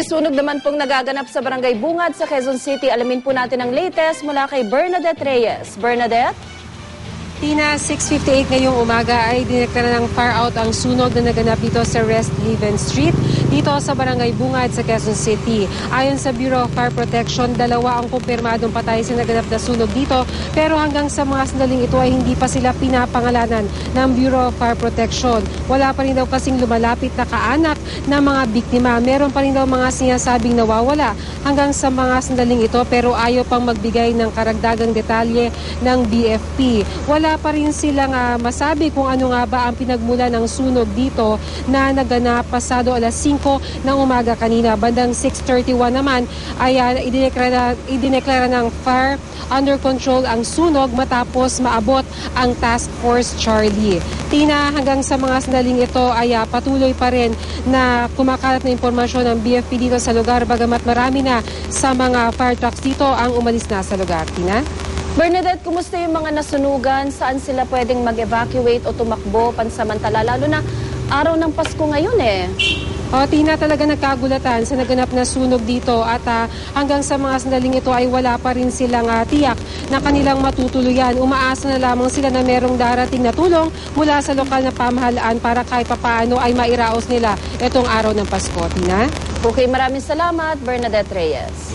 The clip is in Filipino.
May sunog naman pong nagaganap sa Barangay Bungad sa Quezon City. Alamin po natin ang latest mula kay Bernadette Reyes. Bernadette? Tina, 6.58 ngayong umaga ay dineklara ng far out ang sunog na naganap dito sa Rest Haven Street dito sa Barangay Bungad sa Quezon City. Ayon sa Bureau of Fire Protection, dalawa ang kumpirmadong patay sa naganap na sunog dito pero hanggang sa mga sandaling ito ay hindi pa sila pinapangalanan ng Bureau of Fire Protection. Wala pa rin daw kasing lumalapit na kaanak ng mga biktima. Meron pa rin daw mga sinasabing nawawala hanggang sa mga sandaling ito pero ayaw pang magbigay ng karagdagang detalye ng BFP. Wala pa rin silang ah, masabi kung ano nga ba ang pinagmula ng sunog dito na naganap pasado alas 5 ng umaga kanina. Bandang 6.31 naman ay ah, idineklara, idineklara ng fire under control ang sunog matapos maabot ang Task Force Charlie. Tina, hanggang sa mga sandaling ito ay ah, patuloy pa rin na kumakalat na impormasyon ng BFP dito sa lugar bagamat marami na sa mga fire trucks dito ang umalis na sa lugar. Tina? Bernadette, kumusta yung mga nasunugan? Saan sila pwedeng mag-evacuate o tumakbo pansamantala? Lalo na araw ng Pasko ngayon eh. O, Tina, talaga nagkagulatan sa naganap na sunog dito at ah, hanggang sa mga sandaling ito ay wala pa rin silang ah, tiyak na kanilang matutuluyan. Umaasa na lamang sila na merong darating na tulong mula sa lokal na pamahalaan para kahit papaano ay mairaos nila itong araw ng Pasko. Tina? Okay, maraming salamat, Bernadette Reyes.